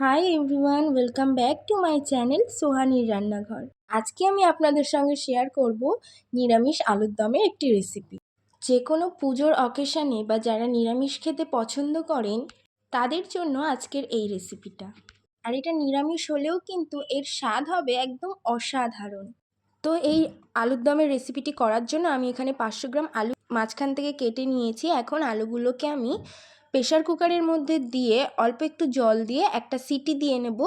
Hi everyone welcome back to my channel সোহানির রান্নাঘর আজকে আমি আপনাদের সঙ্গে শেয়ার করব নিরামিষ আলুর দমের একটি রেসিপি যে কোনো পুজোর অকেশানে বা যারা নিরামিষ খেতে পছন্দ করেন, তাদের জন্য আজকের এই রেসিপিটা আর এটা নিরামিষ হলেও কিন্তু এর স্বাদ হবে একদম অসাধারণ। তো এই আলুর দমের রেসিপিটি করার জন্য আমি এখানে পাঁচশো গ্রাম আলু মাঝখান থেকে কেটে নিয়েছি। এখন আলুগুলোকে আমি প্রেশার কুকারের মধ্যে দিয়ে অল্প একটু জল দিয়ে একটা সিটি দিয়ে নেব,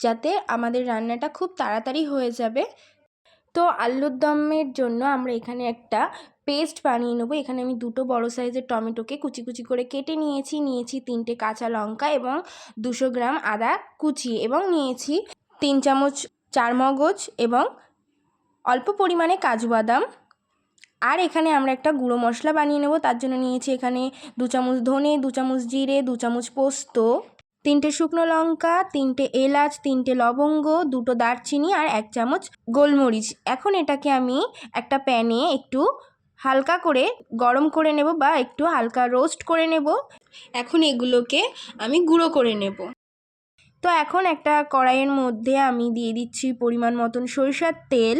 যাতে আমাদের রান্নাটা খুব তাড়াতাড়ি হয়ে যাবে। তো আলুর দমের জন্য আমরা এখানে একটা পেস্ট বানিয়ে নেব। এখানে আমি দুটো বড় সাইজের টমেটোকে কুচি কুচি করে কেটে নিয়েছি। নিয়েছি তিনটে কাঁচা লঙ্কা এবং দুশো গ্রাম আদা কুচিয়ে এবং নিয়েছি তিন চামচ চারমগজ এবং অল্প পরিমাণে কাজু বাদাম। আর এখানে আমরা একটা গুঁড়ো মশলা বানিয়ে নেব। তার জন্য নিয়েছি এখানে দু চামচ ধনে, দু চামচ জিরে, দু চামচ পোস্ত, তিনটে শুকনো লঙ্কা, তিনটে এলাচ, তিনটে লবঙ্গ, দুটো দারচিনি আর এক চামচ গোলমরিচ। এখন এটাকে আমি একটা প্যানে একটু হালকা করে গরম করে নেব বা একটু হালকা রোস্ট করে নেব। এখন এগুলোকে আমি গুঁড়ো করে নেব। তো এখন একটা কড়াইয়ের মধ্যে আমি দিয়ে দিচ্ছি পরিমাণ মতন সরিষার তেল।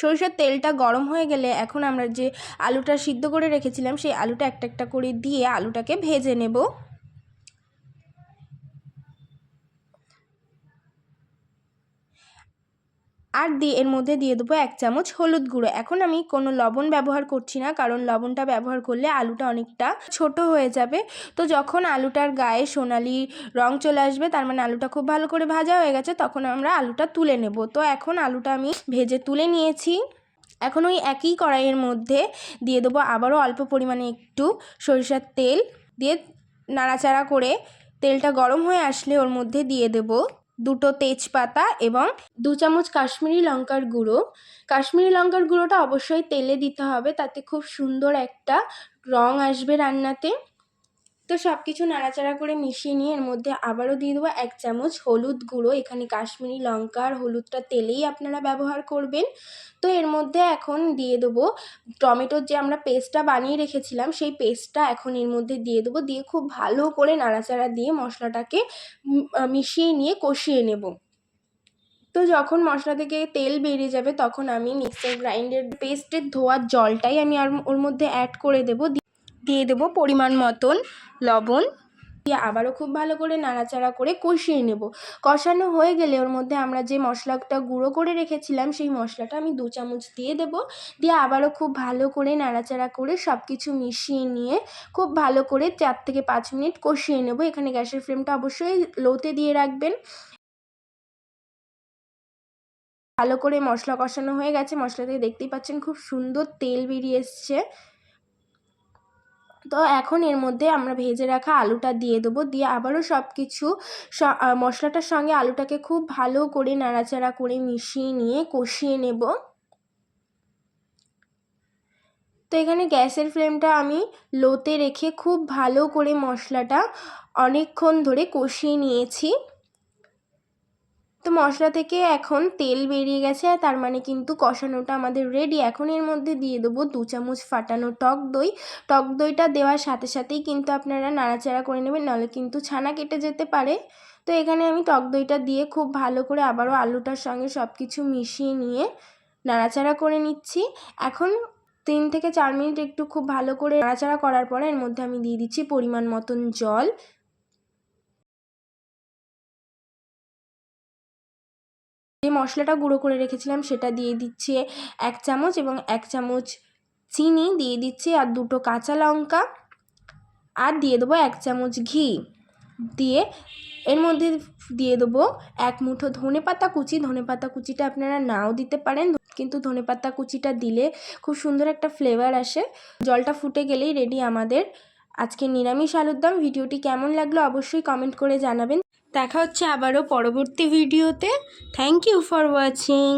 সরিষার তেলটা গরম হয়ে গেলে এখন আমরা যে আলুটা সিদ্ধ করে রেখেছিলাম, সেই আলুটা একটা একটা করে দিয়ে আলুটাকে ভেজে নেব। আর দিয়ে, এর মধ্যে দিয়ে দেবো এক চামচ হলুদ গুঁড়ো। এখন আমি কোনো লবণ ব্যবহার করছি না, কারণ লবণটা ব্যবহার করলে আলুটা অনেকটা ছোট হয়ে যাবে। তো যখন আলুটার গায়ে সোনালি রং চলে আসবে, তার মানে আলুটা খুব ভালো করে ভাজা হয়ে গেছে, তখন আমরা আলুটা তুলে নেব। তো এখন আলুটা আমি ভেজে তুলে নিয়েছি। এখন ওই একই কড়াইয়ের মধ্যে দিয়ে দেবো আবারও অল্প পরিমাণে একটু সরিষার তেল। দিয়ে নাড়াচাড়া করে তেলটা গরম হয়ে আসলে ওর মধ্যে দিয়ে দেবো। দুটো তেজপাতা এবং দু চামচ কাশ্মীরি লঙ্কার গুঁড়ো। কাশ্মীরি লঙ্কার গুঁড়োটা অবশ্যই তেলে দিতে হবে, তাতে খুব সুন্দর একটা রঙ আসবে রান্নাতে। তো সব কিছু নাড়াচাড়া করে মিশিয়ে নিয়ে এর মধ্যে আবারও দিয়ে দেবো এক চামচ হলুদ গুঁড়ো। এখানে কাশ্মীরি লঙ্কা আর হলুদটা তেলেই আপনারা ব্যবহার করবেন। তো এর মধ্যে এখন দিয়ে দেবো টমেটোর যে আমরা পেস্টটা বানিয়ে রেখেছিলাম, সেই পেস্টটা এখন এর মধ্যে দিয়ে দেবো। দিয়ে খুব ভালো করে নাড়াচাড়া দিয়ে মশলাটাকে মিশিয়ে নিয়ে কষিয়ে নেব। তো যখন মশলা থেকে তেল বেরিয়ে যাবে, তখন আমি মিক্সার গ্রাইন্ডার পেস্টের ধোয়ার জলটাই আমি আর ওর মধ্যে অ্যাড করে দেবো। দিয়ে দেবো পরিমাণ মতন লবণ। দিয়ে আবারও খুব ভালো করে নাড়াচাড়া করে কষিয়ে নেব। কষানো হয়ে গেলে ওর মধ্যে আমরা যে মশলাটা গুঁড়ো করে রেখেছিলাম, সেই মশলাটা আমি দু চামচ দিয়ে দেব। দিয়ে আবারও খুব ভালো করে নাড়াচাড়া করে সব কিছু মিশিয়ে নিয়ে খুব ভালো করে চার থেকে পাঁচ মিনিট কষিয়ে নেব। এখানে গ্যাসের ফ্লেমটা অবশ্যই লোতে দিয়ে রাখবেন। ভালো করে মশলা কষানো হয়ে গেছে। মশলা থেকে দেখতেই পাচ্ছেন খুব সুন্দর তেল বেরিয়ে এসছে। তো এখন এর মধ্যে আমরা ভেজে রাখা আলুটা দিয়ে দেবো। দিয়ে আবারও সব কিছু মশলাটার সঙ্গে আলুটাকে খুব ভালো করে নাড়াচাড়া করে মিশিয়ে নিয়ে কষিয়ে নেব। তো এখানে গ্যাসের ফ্লেমটা আমি লোতে রেখে খুব ভালো করে মশলাটা অনেকক্ষণ ধরে কষিয়ে নিয়েছি। তো মশলা থেকে এখন তেল বেরিয়ে গেছে তার মানে কিন্তু কষানোটা আমাদের রেডি এখন এর মধ্যে দিয়ে দেবো দু চামচ ফাটানো টক দই। টক দইটা দেওয়ার সাথে সাথেই কিন্তু আপনারা নাড়াচাড়া করে নেবেন, নাহলে কিন্তু ছানা কেটে যেতে পারে। তো এখানে আমি টক দইটা দিয়ে খুব ভালো করে আবারও আলুটার সঙ্গে সব কিছু মিশিয়ে নিয়ে নাড়াচাড়া করে নিচ্ছি। এখন তিন থেকে চার মিনিট একটু খুব ভালো করে নাড়াচাড়া করার পরে এর মধ্যে আমি দিয়ে দিচ্ছি পরিমাণ মতন জল। যে মশলাটা গুঁড়ো করে রেখেছিলাম, সেটা দিয়ে দিচ্ছি এক চামচ এবং এক চামচ চিনি দিয়ে দিচ্ছি আর দুটো কাঁচা লঙ্কা আর দিয়ে দেবো এক চামচ ঘি। দিয়ে এর মধ্যে দিয়ে দেবো এক মুঠো ধনে পাতা কুচি। ধনে পাতা কুচিটা আপনারা নাও দিতে পারেন, কিন্তু ধনে পাতা কুচিটা দিলে খুব সুন্দর একটা ফ্লেভার আসে। জলটা ফুটে গেলেই রেডি আমাদের আজকে নিরামিষ আলুর দম। ভিডিওটি কেমন লাগল অবশ্যই কমেন্ট করে জানাবেন। দেখা হচ্ছে আবারও পরবর্তী ভিডিওতে। Thank you for watching